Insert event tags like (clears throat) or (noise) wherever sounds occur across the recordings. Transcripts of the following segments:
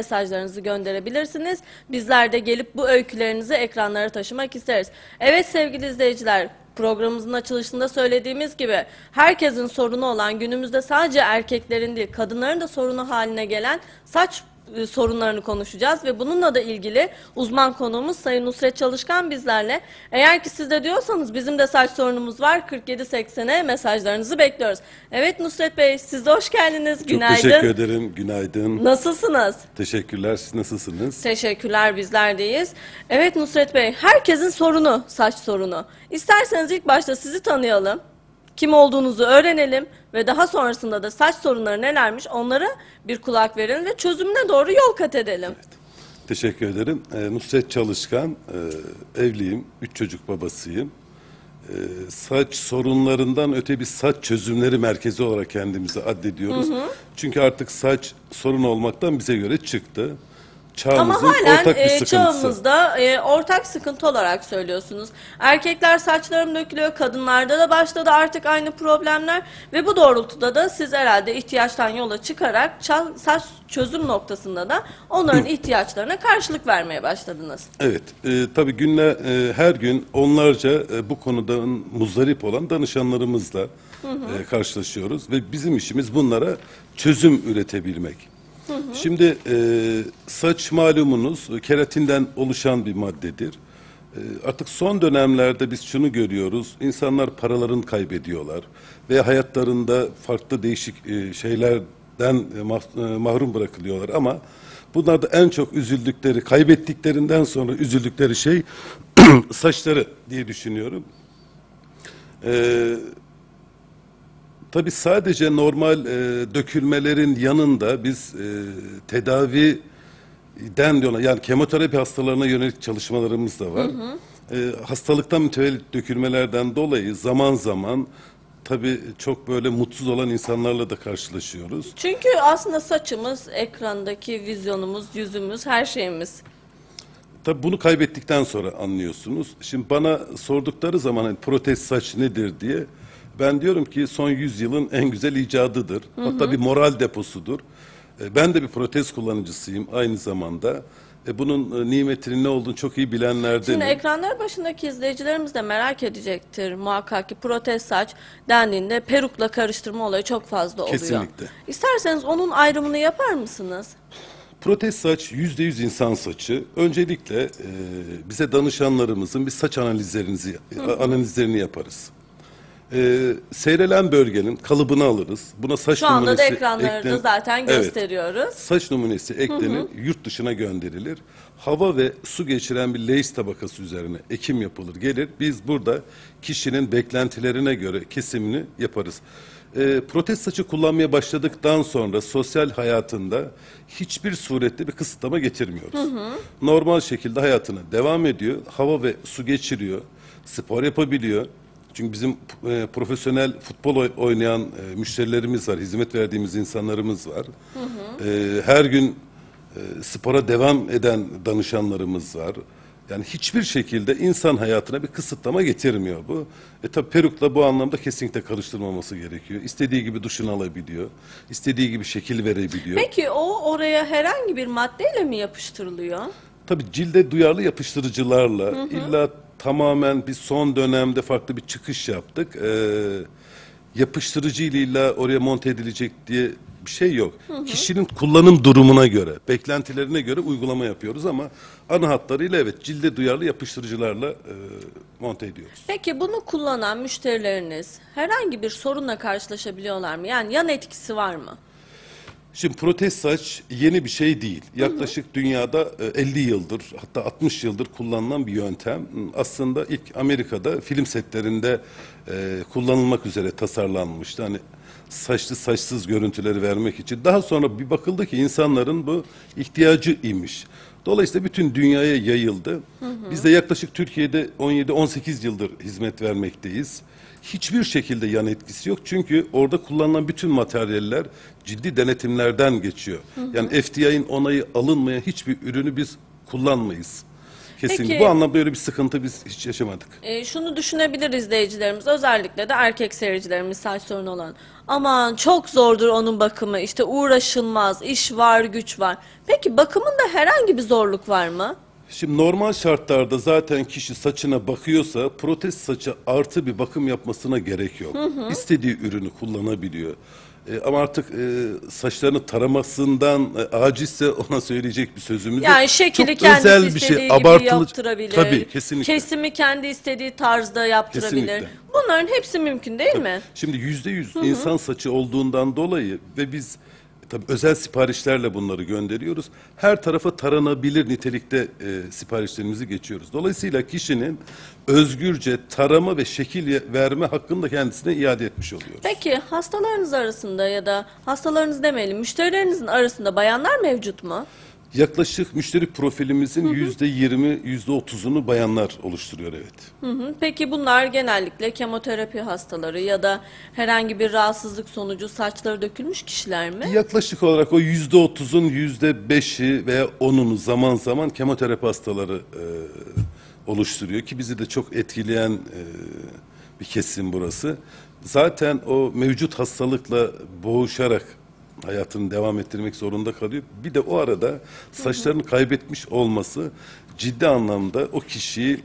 mesajlarınızı gönderebilirsiniz. Bizler de gelip bu öykülerinizi ekranlara taşımak isteriz. Evet sevgili izleyiciler, programımızın açılışında söylediğimiz gibi herkesin sorunu olan günümüzde sadece erkeklerin değil kadınların da sorunu haline gelen saç e, sorunlarını konuşacağız ve bununla da ilgili uzman konuğumuz Sayın Nusret Çalışkan bizlerle. Eğer ki siz de diyorsanız bizim de saç sorunumuz var 4780'e mesajlarınızı bekliyoruz. Evet Nusret Bey siz de hoş geldiniz. Çok Günaydın. teşekkür ederim. Günaydın. Nasılsınız? Teşekkürler. Siz nasılsınız? Teşekkürler bizlerdeyiz. Evet Nusret Bey, herkesin sorunu, saç sorunu. İsterseniz ilk başta sizi tanıyalım. Kim olduğunuzu öğrenelim ve daha sonrasında da saç sorunları nelermiş onlara bir kulak verelim ve çözümüne doğru yol kat edelim. Teşekkür ederim. Ee, Nusret Çalışkan, e, evliyim, üç çocuk babasıyım. Ee, saç sorunlarından öte bir saç çözümleri merkezi olarak kendimizi addediyoruz. Çünkü artık saç sorun olmaktan bize göre çıktı. Ama Çağımızın halen ortak bir e, sıkıntısı. çağımızda e, ortak sıkıntı olarak söylüyorsunuz. Erkekler saçlarım dökülüyor, kadınlarda da başladı artık aynı problemler ve bu doğrultuda da siz herhalde ihtiyaçtan yola çıkarak ça- saç çözüm noktasında da onların ihtiyaçlarına karşılık vermeye başladınız. Evet, e, tabii günle e, her gün onlarca e, bu konuda muzdarip olan danışanlarımızla e, karşılaşıyoruz ve bizim işimiz bunlara çözüm üretebilmek. Şimdi e, saç malumunuz keratinden oluşan bir maddedir. E, artık son dönemlerde biz şunu görüyoruz, insanlar paralarını kaybediyorlar ve hayatlarında farklı değişik e, şeylerden e, mah- e, mahrum bırakılıyorlar ama Bunlar da en çok üzüldükleri, kaybettiklerinden sonra üzüldükleri şey (clears throat) saçları diye düşünüyorum. Ee, tabii sadece normal e, dökülmelerin yanında biz e, tedaviden yana yani kemoterapi hastalarına yönelik çalışmalarımız da var. E, hastalıktan mütevellit dökülmelerden dolayı zaman zaman tabii çok böyle mutsuz olan insanlarla da karşılaşıyoruz. Çünkü aslında saçımız, ekrandaki vizyonumuz, yüzümüz, her şeyimiz. Tabii bunu kaybettikten sonra anlıyorsunuz. Şimdi bana sordukları zaman hani protez saç nedir diye ben diyorum ki son 100 yılın en güzel icadıdır. Hatta bir moral deposudur. E, Ben de bir protez kullanıcısıyım aynı zamanda. E, Bunun e, nimetinin ne olduğunu çok iyi bilenlerdenim. Şimdi ekranlar başındaki izleyicilerimiz de merak edecektir muhakkak ki protez saç dendiğinde perukla karıştırma olayı çok fazla oluyor. Kesinlikle. İsterseniz onun ayrımını yapar mısınız? Protez saç yüzde yüz insan saçı. Öncelikle e, bize danışanlarımızın bir saç analizlerinizi analizlerini yaparız. E, seyrelen bölgenin kalıbını alırız. Buna saç Şu anda da numunesi ekranlarda eklen- zaten Evet. gösteriyoruz. Saç numunesi eklenir, yurt dışına gönderilir. Hava ve su geçiren bir leys tabakası üzerine ekim yapılır, gelir. Biz burada kişinin beklentilerine göre kesimini yaparız. Ee, protez saçı kullanmaya başladıktan sonra sosyal hayatında hiçbir surette bir kısıtlama getirmiyoruz. Normal şekilde hayatına devam ediyor. Hava ve su geçiriyor, spor yapabiliyor. Çünkü bizim e, profesyonel futbol oy- oynayan e, müşterilerimiz var, hizmet verdiğimiz insanlarımız var. E, her gün e, spora devam eden danışanlarımız var. Yani hiçbir şekilde insan hayatına bir kısıtlama getirmiyor bu. E tabi perukla bu anlamda kesinlikle karıştırmaması gerekiyor. İstediği gibi duşunu alabiliyor. istediği gibi şekil verebiliyor. Peki o oraya herhangi bir maddeyle mi yapıştırılıyor? Tabii cilde duyarlı yapıştırıcılarla illa tamamen bir son dönemde farklı bir çıkış yaptık. Ee, yapıştırıcı ile illa oraya monte edilecek diye bir şey yok. Kişinin kullanım durumuna göre, beklentilerine göre uygulama yapıyoruz ama ana hatlarıyla evet cilde duyarlı yapıştırıcılarla e, monte ediyoruz. Peki bunu kullanan müşterileriniz herhangi bir sorunla karşılaşabiliyorlar mı? Yani yan etkisi var mı? Şimdi protez saç yeni bir şey değil. Yaklaşık dünyada e, 50 yıldır hatta 60 yıldır kullanılan bir yöntem. Aslında ilk Amerika'da film setlerinde e, kullanılmak üzere tasarlanmıştı. Hani saçlı saçsız görüntüleri vermek için. Daha sonra bir bakıldı ki insanların bu ihtiyacı imiş. Dolayısıyla bütün dünyaya yayıldı. Biz de yaklaşık Türkiye'de 17-18 yıldır hizmet vermekteyiz. Hiçbir şekilde yan etkisi yok. Çünkü orada kullanılan bütün materyaller ciddi denetimlerden geçiyor. Yani FDA'nın onayı alınmayan hiçbir ürünü biz kullanmayız. Kesinlikle. Peki- Bu anlamda böyle bir sıkıntı biz hiç yaşamadık. E, şunu düşünebilir izleyicilerimiz özellikle de erkek seyircilerimiz saç sorunu olan. Aman çok zordur onun bakımı işte uğraşılmaz iş var güç var. Peki bakımında herhangi bir zorluk var mı? Şimdi normal şartlarda zaten kişi saçına bakıyorsa protez saçı artı bir bakım yapmasına gerek yok. İstediği ürünü kullanabiliyor. E, ama artık e, saçlarını taramasından e, acizse ona söyleyecek bir sözümüz yok. Yani şekili Çok kendisi özel bir şey, abartılı. yaptırabilir. Tabii kesinlikle. Kesimi kendi istediği tarzda yaptırabilir. Kesinlikle. Bunların hepsi mümkün değil mi? Şimdi yüzde yüz insan saçı olduğundan dolayı ve biz tabii özel siparişlerle bunları gönderiyoruz. Her tarafa taranabilir nitelikte e, siparişlerimizi geçiyoruz. Dolayısıyla kişinin özgürce tarama ve şekil verme hakkını da kendisine iade etmiş oluyoruz. Peki hastalarınız arasında ya da hastalarınız demeyelim müşterilerinizin arasında bayanlar mevcut mu? Yaklaşık müşteri profilimizin yüzde yirmi, yüzde otuzunu bayanlar oluşturuyor evet. Hı hı. Peki bunlar genellikle kemoterapi hastaları ya da herhangi bir rahatsızlık sonucu saçları dökülmüş kişiler mi? Yaklaşık olarak o yüzde otuzun yüzde beşi veya onunu zaman zaman kemoterapi hastaları e, oluşturuyor ki bizi de çok etkileyen e, bir kesim burası. Zaten o mevcut hastalıkla boğuşarak hayatını devam ettirmek zorunda kalıyor. Bir de o arada saçlarını kaybetmiş olması ciddi anlamda o kişiyi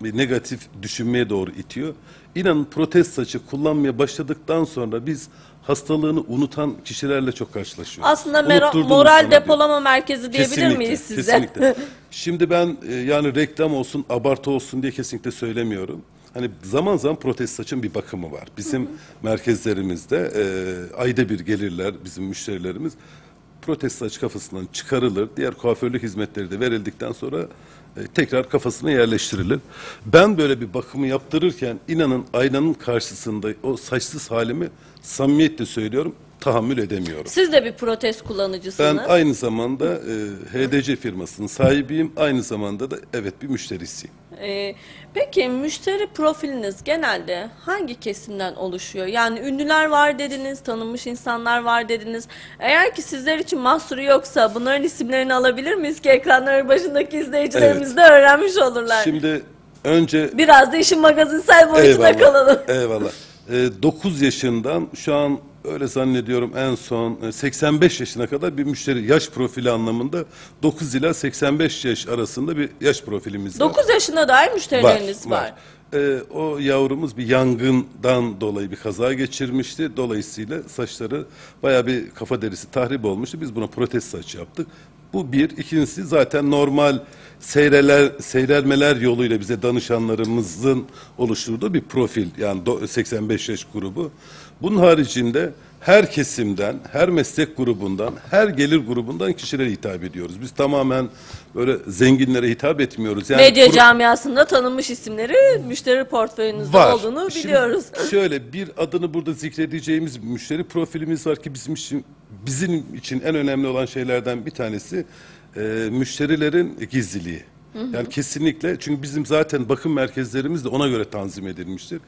negatif düşünmeye doğru itiyor. İnanın protez saçı kullanmaya başladıktan sonra biz hastalığını unutan kişilerle çok karşılaşıyoruz. Aslında mera- moral zaman diyor. depolama merkezi diyebilir Kesinlikle, miyiz size? Kesinlikle. (laughs) Şimdi ben e, yani reklam olsun, abartı olsun diye kesinlikle söylemiyorum. Hani zaman zaman protez saçın bir bakımı var. Bizim merkezlerimizde e, ayda bir gelirler bizim müşterilerimiz. Protez saç kafasından çıkarılır. Diğer kuaförlük hizmetleri de verildikten sonra e, tekrar kafasına yerleştirilir. Ben böyle bir bakımı yaptırırken inanın aynanın karşısında o saçsız halimi samimiyetle söylüyorum tahammül edemiyorum. Siz de bir protez kullanıcısınız. Ben aynı zamanda e, HDC firmasının sahibiyim. Aynı zamanda da evet bir müşterisiyim. Ee, peki müşteri profiliniz genelde hangi kesimden oluşuyor? Yani ünlüler var dediniz, tanınmış insanlar var dediniz. Eğer ki sizler için mahsuru yoksa bunların isimlerini alabilir miyiz ki ekranları başındaki izleyicilerimiz de öğrenmiş olurlar. Şimdi önce Biraz da işin magazinsel boyutuna kalalım. Eyvallah. 9 yaşından şu an öyle zannediyorum en son e, 85 yaşına kadar bir müşteri yaş profili anlamında 9 ila 85 yaş arasında bir yaş profilimiz var. 9 yaşına dair müşterileriniz var. Ee, o yavrumuz bir yangından dolayı bir kaza geçirmişti. Dolayısıyla saçları bayağı bir kafa derisi tahrip olmuştu. Biz buna protez saç yaptık. Bu bir. İkincisi zaten normal seyreler, seyrelmeler yoluyla bize danışanlarımızın oluşturduğu bir profil. Yani do- 85 yaş grubu. Bunun haricinde her kesimden, her meslek grubundan, her gelir grubundan kişilere hitap ediyoruz. Biz tamamen böyle zenginlere hitap etmiyoruz. Yani Medya pro- camiasında tanınmış isimleri müşteri portföyünüzde var. olduğunu Şimdi biliyoruz. (laughs) şöyle bir adını burada zikredeceğimiz müşteri profilimiz var ki bizim için bizim için en önemli olan şeylerden bir tanesi e, müşterilerin gizliliği. Yani kesinlikle çünkü bizim zaten bakım merkezlerimiz de ona göre tanzim edilmiştir.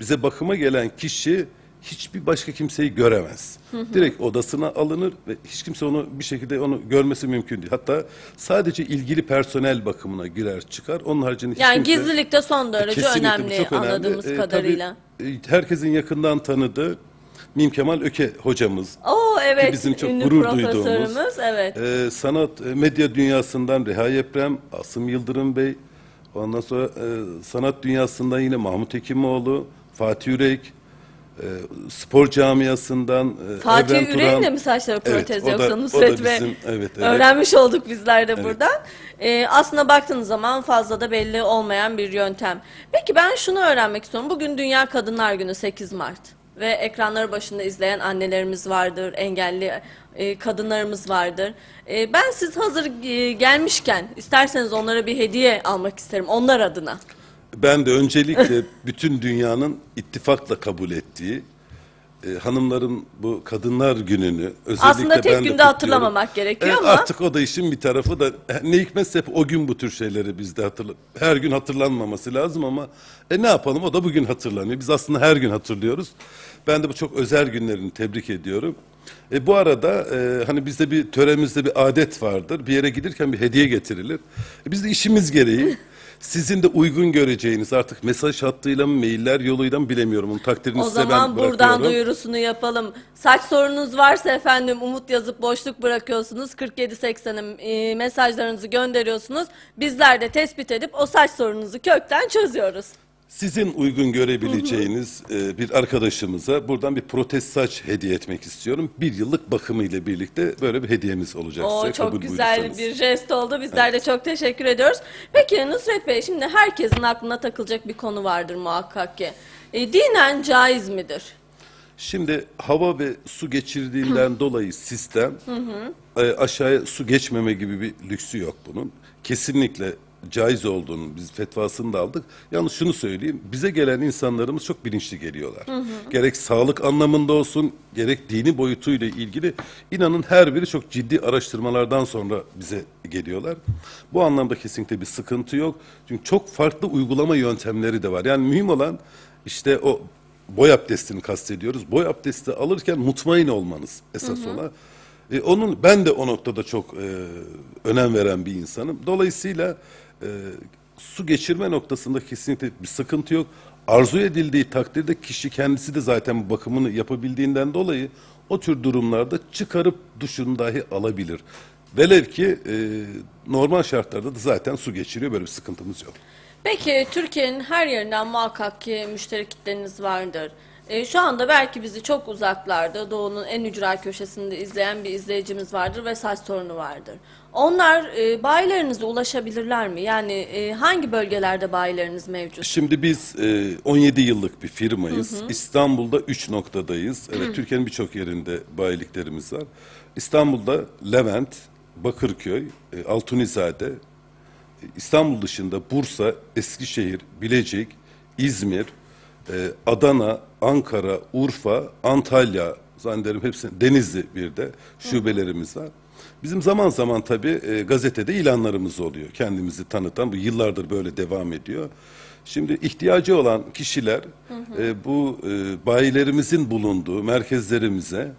Bize bakıma gelen kişi hiçbir başka kimseyi göremez. Direkt odasına alınır ve hiç kimse onu bir şekilde onu görmesi mümkün değil. Hatta sadece ilgili personel bakımına girer çıkar. Onun haricinde hiç Yani kimse... gizlilik de son derece Kesinlikle bu önemli çok önemli. anladığımız Ee, kadarıyla. tabii, e, herkesin yakından tanıdığı Mim Kemal Öke hocamız. Oo evet bizim çok ünlü gurur duyduğumuz. evet. Ee, sanat e, medya dünyasından Reha Yeprem, Asım Yıldırım Bey, ondan sonra e, sanat dünyasından yine Mahmut Hekimoğlu, Fatih Ürek, e, spor camiasından e, Fatih Evren Turan. de mi saçları Evet, protez da- yoksa da Nusret bizim- evet, evet. Öğrenmiş olduk bizler de buradan. Ee, aslında baktığınız zaman fazla da belli olmayan bir yöntem. Peki ben şunu öğrenmek istiyorum. Bugün Dünya Kadınlar Günü 8 Mart. Ve ekranları başında izleyen annelerimiz vardır, engelli e, kadınlarımız vardır. E, ben siz hazır e, gelmişken isterseniz onlara bir hediye almak isterim onlar adına. Ben de öncelikle (laughs) bütün dünyanın ittifakla kabul ettiği e, hanımların bu kadınlar gününü özellikle Aslında tek ben de günde kutluyorum. hatırlamamak gerekiyor E, ama- Artık o da işin bir tarafı da e, ne hikmetse hep o gün bu tür şeyleri bizde hatırla her gün hatırlanmaması lazım ama e ne yapalım o da bugün hatırlanıyor. Biz aslında her gün hatırlıyoruz. Ben de bu çok özel günlerini tebrik ediyorum. E, bu arada e, hani bizde bir töremizde bir adet vardır. Bir yere giderken bir hediye getirilir. E, biz de işimiz gereği sizin de uygun göreceğiniz artık mesaj hattıyla mı mailler yoluyla mı bilemiyorum. Onun takdirini O size ben zaman buradan bırakıyorum. duyurusunu yapalım. Saç sorunuz varsa efendim umut yazıp boşluk bırakıyorsunuz. 4780'e e, mesajlarınızı gönderiyorsunuz. Bizler de tespit edip o saç sorununuzu kökten çözüyoruz. Sizin uygun görebileceğiniz e, bir arkadaşımıza buradan bir protez saç hediye etmek istiyorum. Bir yıllık bakımı ile birlikte böyle bir hediyemiz olacak O size. çok kabul güzel buyurursanız. bir jest oldu. Bizler de çok teşekkür ediyoruz. Peki Nusret Bey şimdi herkesin aklına takılacak bir konu vardır muhakkak ki. E, dinen caiz midir? Şimdi hava ve su geçirdiğinden (clears throat) dolayı sistem e, aşağıya su geçmeme gibi bir lüksü yok bunun. Kesinlikle caiz olduğunu biz fetvasını da aldık. Yalnız şunu söyleyeyim. Bize gelen insanlarımız çok bilinçli geliyorlar. Gerek sağlık anlamında olsun, gerek dini boyutuyla ilgili inanın her biri çok ciddi araştırmalardan sonra bize geliyorlar. Bu anlamda kesinlikle bir sıkıntı yok. Çünkü çok farklı uygulama yöntemleri de var. Yani mühim olan işte o boy abdestini kastediyoruz. Boy abdesti alırken mutmain olmanız esas ona. E, onun ben de o noktada çok e, önem veren bir insanım. Dolayısıyla su geçirme noktasında kesinlikle bir sıkıntı yok. Arzu edildiği takdirde kişi kendisi de zaten bakımını yapabildiğinden dolayı o tür durumlarda çıkarıp duşunu dahi alabilir. Velev ki e, normal şartlarda da zaten su geçiriyor. Böyle bir sıkıntımız yok. Peki Türkiye'nin her yerinden muhakkak ki müşteri kitleniz vardır. E, şu anda belki bizi çok uzaklarda, doğunun en ücra köşesinde izleyen bir izleyicimiz vardır ve saç sorunu vardır. Onlar e, bayilerinize ulaşabilirler mi? Yani e, hangi bölgelerde bayileriniz mevcut? Şimdi biz e, 17 yıllık bir firmayız. İstanbul'da 3 noktadayız. Evet Türkiye'nin birçok yerinde bayiliklerimiz var. İstanbul'da Levent, Bakırköy, e, Altunizade, e, İstanbul dışında Bursa, Eskişehir, Bilecik, İzmir, e, Adana, Ankara, Urfa, Antalya, zannederim hepsi Denizli bir de şubelerimiz var. Bizim zaman zaman tabii e, gazetede ilanlarımız oluyor. Kendimizi tanıtan bu yıllardır böyle devam ediyor. Şimdi ihtiyacı olan kişiler e, bu e, bayilerimizin bulunduğu merkezlerimize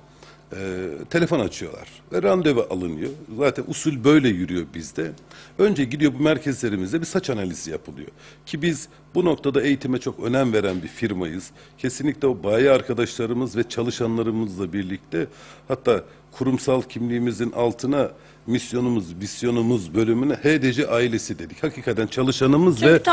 e, telefon açıyorlar ve randevu alınıyor. Zaten usul böyle yürüyor bizde. Önce gidiyor bu merkezlerimizde bir saç analizi yapılıyor. Ki biz bu noktada eğitime çok önem veren bir firmayız. Kesinlikle o bayi arkadaşlarımız ve çalışanlarımızla birlikte hatta kurumsal kimliğimizin altına misyonumuz, vizyonumuz bölümüne HDC ailesi dedik. Hakikaten çalışanımız Çünkü ve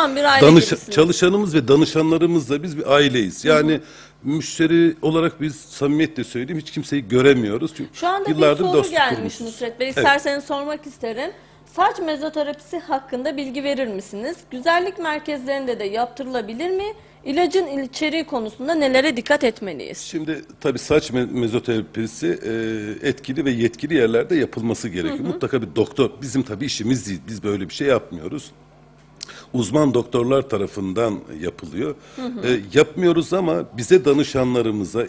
danış- gibisiniz. çalışanımız ve danışanlarımızla biz bir aileyiz. Yani müşteri olarak biz samimiyetle söyleyeyim hiç kimseyi göremiyoruz. Çünkü Şu anda yıllardır bir soru dostluk gelmiş kurmuşuz. Nusret Bey. İsterseniz sormak isterim. Saç mezoterapisi hakkında bilgi verir misiniz? Güzellik merkezlerinde de yaptırılabilir mi? İlacın içeriği konusunda nelere dikkat etmeliyiz? Şimdi tabii saç me- mezoterapisi e, etkili ve yetkili yerlerde yapılması gerekiyor. Mutlaka bir doktor. Bizim tabii işimiz değil. Biz böyle bir şey yapmıyoruz. Uzman doktorlar tarafından yapılıyor. E, yapmıyoruz ama bize danışanlarımıza e,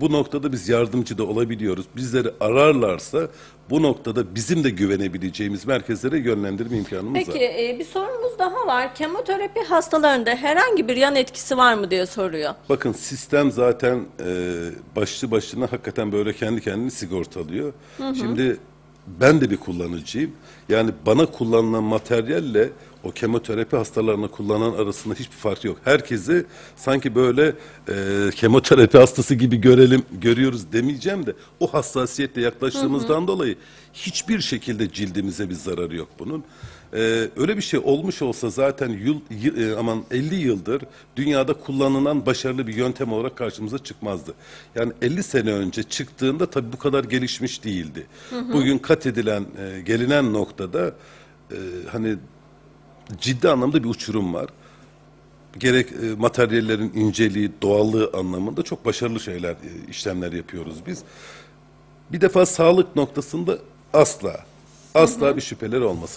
bu noktada biz yardımcı da olabiliyoruz. Bizleri ararlarsa bu noktada bizim de güvenebileceğimiz merkezlere yönlendirme imkanımız var. Peki e, bir sorumuz daha var. Kemoterapi hastalarında herhangi bir yan etkisi var mı diye soruyor. Bakın sistem zaten e, başlı başına hakikaten böyle kendi kendini sigortalıyor. Şimdi ben de bir kullanıcıyım. Yani bana kullanılan materyalle o kemoterapi hastalarına kullanan arasında hiçbir fark yok. Herkesi sanki böyle e, kemoterapi hastası gibi görelim görüyoruz demeyeceğim de o hassasiyetle yaklaştığımızdan dolayı hiçbir şekilde cildimize bir zararı yok bunun. Ee, öyle bir şey olmuş olsa zaten yıl, yı- e, aman 50 yıldır dünyada kullanılan başarılı bir yöntem olarak karşımıza çıkmazdı. Yani 50 sene önce çıktığında tabii bu kadar gelişmiş değildi. Bugün kat edilen, e, gelinen noktada e, hani ciddi anlamda bir uçurum var. Gerek e, materyallerin inceliği, doğallığı anlamında çok başarılı şeyler, e, işlemler yapıyoruz biz. Bir defa sağlık noktasında asla, asla bir şüpheleri olmasın.